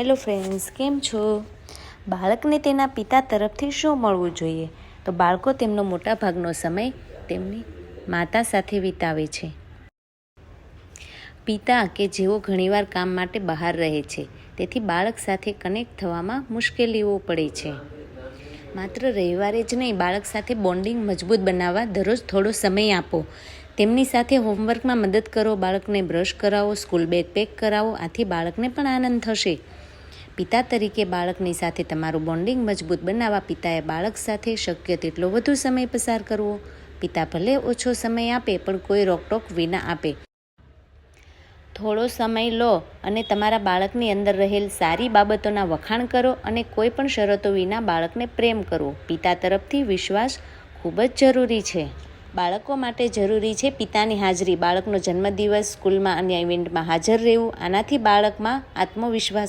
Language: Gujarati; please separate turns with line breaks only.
હેલો ફ્રેન્ડ્સ કેમ છો? બાળકને તેના પિતા તરફથી શું મળવું જોઈએ? તો બાળકો તેમનો મોટા ભાગનો સમય તેમની માતા સાથે વિતાવે છે. પિતા કે જેઓ ઘણીવાર કામ માટે બહાર રહે છે, તેથી બાળક સાથે કનેક્ટ થવામાં મુશ્કેલીઓ પડે છે. માત્ર રવિવારે જ નહીં, બાળક સાથે બોન્ડિંગ મજબૂત બનાવવા દરરોજ થોડો સમય આપો. તેમની સાથે હોમવર્કમાં મદદ કરો, બાળકને બ્રશ કરાવો સ્કૂલ બેગ પેક કરાવો, આથી બાળકને પણ આનંદ થશે. પિતા તરીકે બાળકની સાથે તમારું બોન્ડિંગ મજબૂત બનાવવા પિતાએ બાળક સાથે શક્ય તેટલો વધુ સમય પસાર કરવો. પિતા ભલે ઓછો સમય આપે, પણ કોઈ રોકટોક વિના આપે. થોડો સમય લો અને તમારા બાળકની અંદર રહેલ સારી બાબતોના વખાણ કરો અને કોઈ પણ શરતો વિના બાળકને પ્રેમ કરવો પિતા તરફથી વિશ્વાસ ખૂબ જ જરૂરી છે. બાળકો માટે જરૂરી છે પિતાની હાજરી. બાળકનો જન્મદિવસ સ્કૂલમાં અન્ય ઇવેન્ટમાં હાજર રહેવું. આનાથી બાળકમાં આત્મવિશ્વાસ